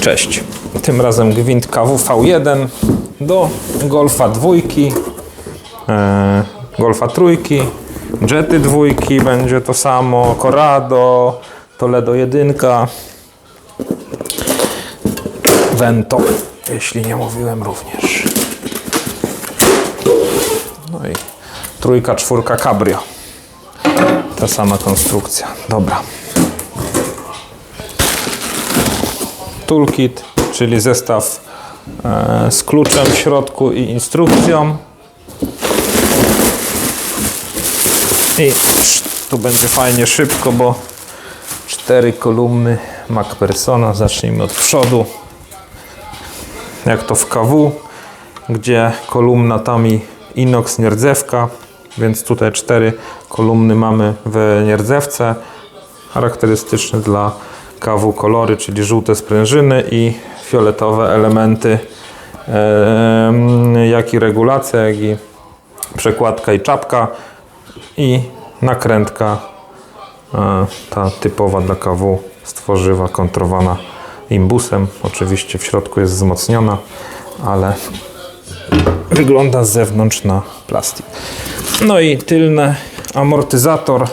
Cześć. Tym razem gwint KWV1 do Golfa dwójki, e, Golfa trójki, Jety dwójki będzie to samo, Corrado, Toledo jedynka, Vento, jeśli nie mówiłem również. No i trójka, czwórka Cabrio. Ta sama konstrukcja. Dobra. Toolkit, czyli zestaw e, z kluczem w środku i instrukcją. I tu będzie fajnie szybko, bo cztery kolumny MacPersona. Zacznijmy od przodu. Jak to w KW, gdzie kolumna tam i inox nierdzewka, więc tutaj cztery kolumny mamy w nierdzewce. Charakterystyczny dla KW kolory, czyli żółte sprężyny i fioletowe elementy, em, jak i regulacja, jak i przekładka i czapka i nakrętka ta typowa dla KW stworzywa kontrowana imbusem. Oczywiście w środku jest wzmocniona, ale wygląda z zewnątrz na plastik. No i tylny amortyzator.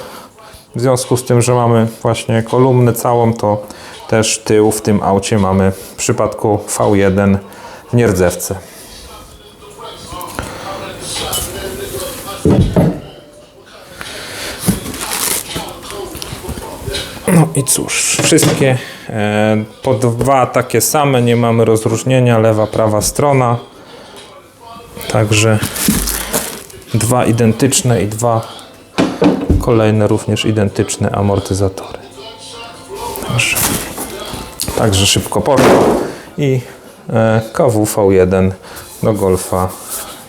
W związku z tym, że mamy właśnie kolumnę całą, to też tył w tym aucie mamy w przypadku V1 w nierdzewce. No i cóż, wszystkie e, po dwa takie same, nie mamy rozróżnienia, lewa, prawa strona. Także dwa identyczne i dwa kolejne również identyczne amortyzatory. Także, także szybko poszło i e, KW V1 do Golfa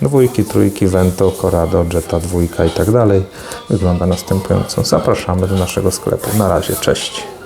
dwójki, trójki, Vento, Corrado, Jetta dwójka i tak dalej wygląda następująco. Zapraszamy do naszego sklepu. Na razie, cześć.